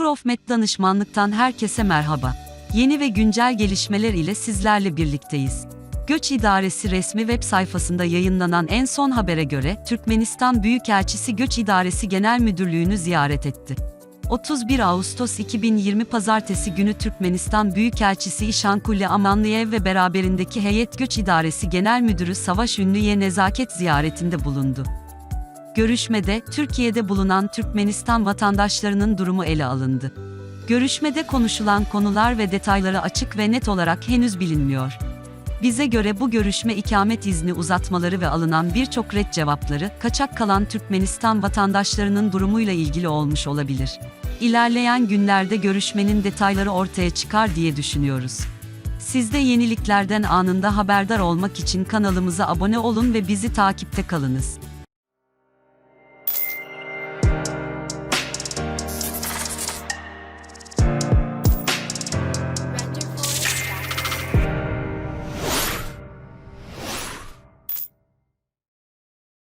Profmet danışmanlıktan herkese merhaba. Yeni ve güncel gelişmeler ile sizlerle birlikteyiz. Göç İdaresi resmi web sayfasında yayınlanan en son habere göre Türkmenistan Büyükelçisi Göç İdaresi Genel Müdürlüğü'nü ziyaret etti. 31 Ağustos 2020 Pazartesi günü Türkmenistan Büyükelçisi İşankulli Amanlıyev ve beraberindeki Heyet Göç İdaresi Genel Müdürü Savaş Ünlü'ye nezaket ziyaretinde bulundu. Görüşmede, Türkiye'de bulunan Türkmenistan vatandaşlarının durumu ele alındı. Görüşmede konuşulan konular ve detayları açık ve net olarak henüz bilinmiyor. Bize göre bu görüşme ikamet izni uzatmaları ve alınan birçok red cevapları, kaçak kalan Türkmenistan vatandaşlarının durumuyla ilgili olmuş olabilir. İlerleyen günlerde görüşmenin detayları ortaya çıkar diye düşünüyoruz. Siz de yeniliklerden anında haberdar olmak için kanalımıza abone olun ve bizi takipte kalınız.